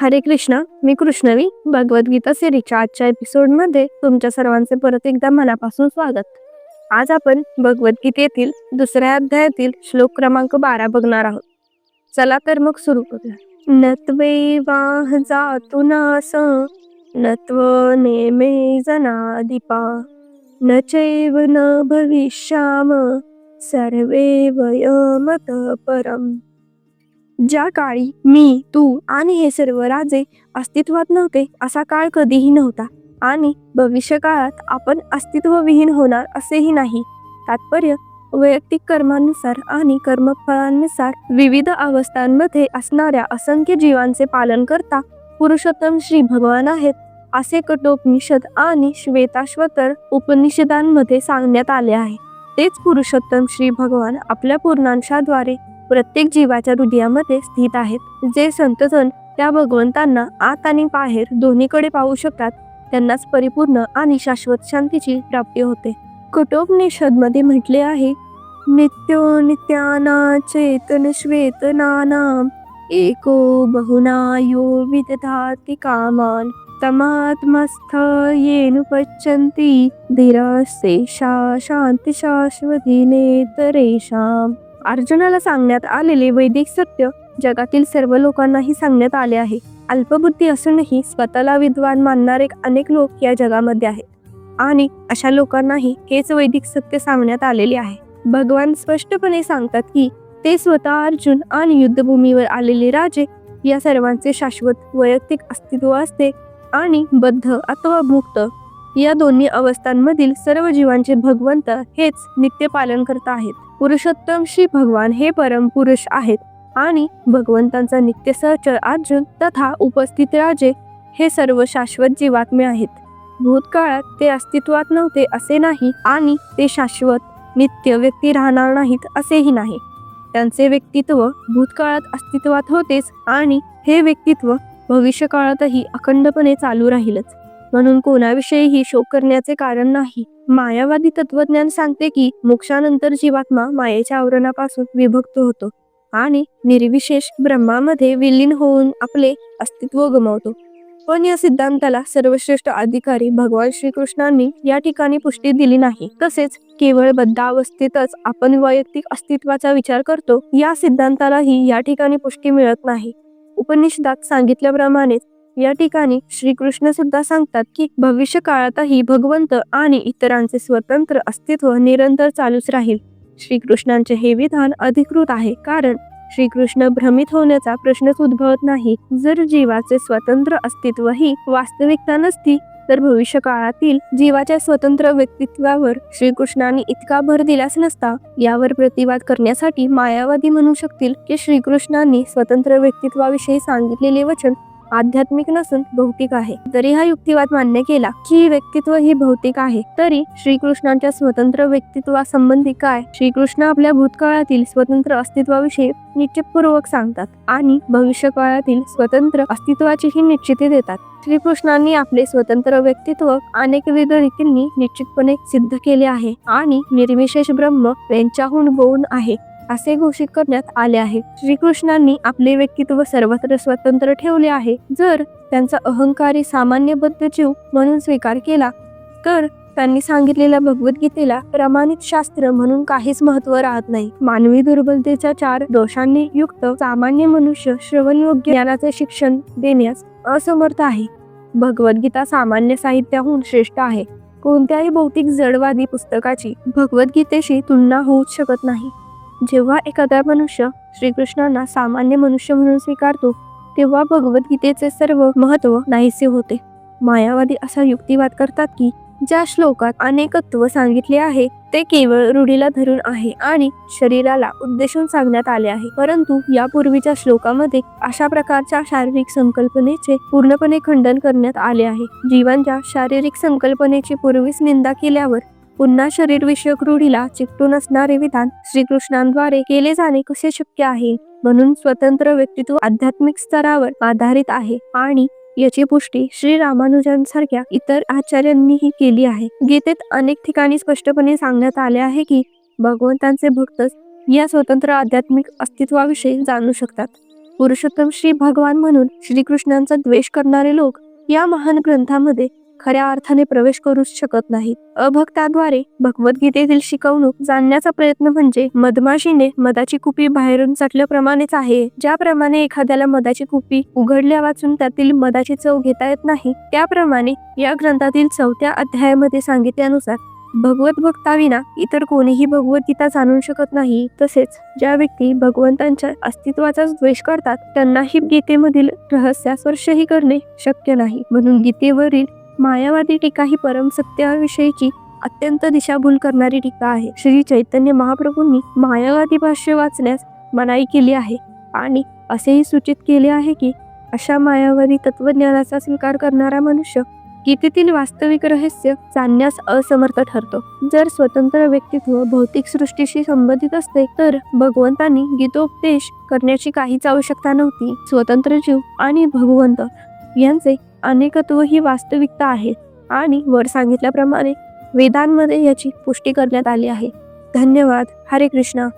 हरे कृष्णा मी कृष्णवी भगवद्गीता सिरीच्या आजच्या एपिसोडमध्ये तुमच्या सर्वांचे परत एकदा मनापासून स्वागत. आज आपण भगवद्गीतेतील दुसऱ्या अध्यायातील श्लोक क्रमांक बारा बघणार आहोत. चला तर मग सुरू करूया. नत्वेवाह जातु नास नत्व नेमे जनादिपा न चैव न भविष्याम सर्वे वयमत परम ज्या काळी मी तू आणि हे सर्व राजे अस्तित्वात नव्हते असा काळ कधीही नव्हता. आणि भविष्यकाळात आपण अस्तित्वविहीन होणार असेही नाही. तात्पर्य वैयक्तिक कर्मानुसार आणि कर्मफळांनुसार विविध अवस्थांमध्ये असणाऱ्या असंख्य जीवांचे पालन करता पुरुषोत्तम श्री भगवान आहेत असे कठोपनिषद आणि श्वेताश्वतर उपनिषदांमध्ये सांगण्यात आले आहे. तेच पुरुषोत्तम श्री भगवान आपल्या पूर्णांशाद्वारे प्रत्येक जीवाच्या हृदयामध्ये स्थित आहेत. जे संतजन त्या भगवंतांना आत आणि बाहेर दोन्हीकडे पाहू शकतात त्यांनाच परिपूर्ण आणि शाश्वत शांतीची प्राप्ती होते. कठोपनिषदमध्ये म्हटले आहे नित्यो नित्याना चेतन श्वेतनाना एको बहुना यो विदधाति कामान तमात्मस्थ येनु पच्यन्ति धीरस्तेषा शांती शाश्वती नेतरेषाम अर्जुनाला सांगण्यात आलेले वैदिक सत्य जगातील सर्व लोकांनाही सांगण्यात आले आहे. अल्पबुद्धी असूनही स्वतःला विद्वान मानणारे अनेक लोक या जगामध्ये आहेत. आणि अशा लोकांनाही हेच वैदिक सत्य सांगण्यात आलेले आहे. भगवान स्पष्टपणे सांगतात की ते स्वतः अर्जुन आणि युद्धभूमीवर आलेले राजे या सर्वांचे शाश्वत वैयक्तिक अस्तित्व असते आणि बद्ध अथवा मुक्त. या दोन्ही अवस्थांमधील सर्व जीवांचे भगवंत हेच नित्य पालन करत आहेत. पुरुषोत्तम श्री भगवान हे परम पुरुष आहेत आणि भगवंतांचा नित्य सहचर अर्जुन तथा उपस्थित राजे हे सर्व शाश्वत जीवात्मे आहेत. भूतकाळात ते अस्तित्वात नव्हते असे नाही आणि ते शाश्वत नित्य व्यक्ती राहणार नाहीत असेही नाही. त्यांचे व्यक्तित्व भूतकाळात अस्तित्वात होतेच आणि हे व्यक्तित्व भविष्यकाळातही अखंडपणे चालू राहीलच. म्हणून कोणाविषयीही शोक करण्याचे कारण नाही. मायावादी तत्वज्ञान सांगते की मोक्षानंतर जीवात्मा मायेच्या आवरणापासून विभक्त होतो आणि निर्विशेष ब्रह्मामध्ये विलीन होऊन आपले अस्तित्व गमावतो. पण या सिद्धांताला सर्वश्रेष्ठ अधिकारी भगवान श्रीकृष्णांनी या ठिकाणी पुष्टी दिली नाही. तसेच केवळ बद्धावस्थेतच आपण वैयक्तिक अस्तित्वाचा विचार करतो या सिद्धांतालाही या ठिकाणी पुष्टी मिळत नाही. उपनिषदात सांगितल्याप्रमाणे या ठिकाणी श्रीकृष्ण सुद्धा सांगतात की भविष्य काळातही भगवंत आणि इतरांचे स्वतंत्र अस्तित्व निरंतर चालूच राहील. श्रीकृष्णांचे हे विधान अधिकृत आहे कारण श्रीकृष्ण भ्रमित होण्याचा प्रश्नच उद्भवत नाही. जर जीवाचे स्वतंत्र अस्तित्व ही वास्तविकता नसती तर भविष्य काळातील जीवाच्या स्वतंत्र व्यक्तित्वावर श्रीकृष्णांनी इतका भर दिलाच नसता. यावर प्रतिवाद करण्यासाठी मायावादी म्हणू शकतील की श्रीकृष्णांनी स्वतंत्र व्यक्तित्वाविषयी सांगितलेले वचन आध्यात्मिक नसून भौतिक आहे. जरी हा युक्तिवाद मान्य केला की व्यक्तित्व ही भौतिक आहे तरी श्रीकृष्णांच्या स्वतंत्र व्यक्तित्वासंबंधी काय? श्रीकृष्ण आपल्या भूतकाळातील स्वतंत्र अस्तित्वाविषयी निश्चितपूर्वक सांगतात आणि भविष्य काळातील स्वतंत्र अस्तित्वाचीही निश्चिती देतात. श्रीकृष्णांनी आपले स्वतंत्र व्यक्तित्व अनेकविध रीतींनी निश्चितपणे सिद्ध केले आहे आणि निर्विशेष ब्रह्म यांच्याहून गौण आहे. असे घोषित करण्यात आले आहे. श्रीकृष्णांनी आपले व्यक्तित्व सर्वत्र स्वतंत्र ठेवले आहे. जर त्यांचा अहंकारी सामान्य जीव म्हणून स्वीकार केला तर त्यांनी सांगितलेल्या भगवद्गीतेला प्रमाणित शास्त्र म्हणून काहीच महत्त्व राहत नाही. मानवी दुर्बलतेच्या चार दोषांनी युक्त सामान्य मनुष्य श्रवण योग्य ज्ञानाचे शिक्षण देण्यास असमर्थ आहे. भगवद्गीता सामान्य साहित्याहून श्रेष्ठ आहे. कोणत्याही भौतिक जडवादी पुस्तकाची भगवद्गीतेशी तुलना होऊच शकत नाही. जेव्हा एखादा मनुष्य श्रीकृष्णांना सामान्य मनुष्य म्हणून स्वीकारतो तेव्हा भगवद्गीतेचे सर्व महत्त्व नाहीसे होते. मायावादी असा युक्तिवाद करतात की ज्या श्लोकात अनेकत्व सांगितले आहे ते केवळ रूढीला धरून आहे आणि शरीराला उद्देशून सांगण्यात आले आहे. परंतु यापूर्वीच्या श्लोकामध्ये अशा प्रकारच्या शारीरिक संकल्पनेचे पूर्णपणे खंडन करण्यात आले आहे. जीवांच्या शारीरिक संकल्पनेची पूर्वीच निंदा केल्यावर पुन्हा शरीर विषयक रूढीला चिकटून असणारे विधान श्रीकृष्णांद्वारे केले जाणे कसे शक्य आहे? म्हणून स्वतंत्र व्यक्तित्व आध्यात्मिक स्तरावर आधारित आहे आणि याची पुष्टी श्री रामानुजांसारख्या इतर आचार्यांनीही केली आहे. गीतेत अनेक ठिकाणी स्पष्टपणे सांगण्यात आले आहे की भगवंतांचे भक्तच या स्वतंत्र आध्यात्मिक अस्तित्वाविषयी जाणू शकतात. पुरुषोत्तम श्री भगवान म्हणून श्रीकृष्णांचा द्वेष करणारे लोक या महान ग्रंथामध्ये खऱ्या अर्थाने प्रवेश करूच शकत नाहीत. अभक्ताद्वारे भगवद्गीतेतील शिकवणूक जाणण्याचा प्रयत्न म्हणजे मधमाशीने मधाची कुपी बाहेरून चाटल्याप्रमाणेच आहे. ज्याप्रमाणे एखाद्याला मधाची कुपी उघडल्या वाचून त्यातील मधाची चव घेता येत नाही त्याप्रमाणे या ग्रंथातील चौथ्या अध्यायामध्ये सांगितल्यानुसार भगवत भक्ताविना इतर कोणीही भगवद्गीता जाणू शकत नाही. तसेच ज्या व्यक्ती भगवंतांच्या अस्तित्वाचाच द्वेष करतात त्यांनाही गीतेमधील रहस्या स्पर्शही करणे शक्य नाही. म्हणून गीतेवरील मायावादी टीका ही परमसत्याविषयीची अत्यंत दिशाभूल करणारी टीका आहे. श्री चैतन्य महाप्रभूंनी मायावादी भाष्य वाचण्यास मनाई केली आहे आणि असेही सूचित केले आहे की अशा मायावादी तत्वज्ञानाचा स्वीकार करणारा मनुष्य गीतेतील वास्तविक रहस्य जाणण्यास असमर्थ ठरतो. जर स्वतंत्र व्यक्तित्व भौतिक सृष्टीशी संबंधित असते तर भगवंतांनी गीतोपदेश करण्याची काहीच आवश्यकता नव्हती. स्वतंत्र जीव आणि भगवंत यांचे अनेकत्व ही वास्तविकता आहे आणि वर सांगितल्याप्रमाणे वेदांमध्ये याची पुष्टी करण्यात आली आहे. धन्यवाद. हरे कृष्णा.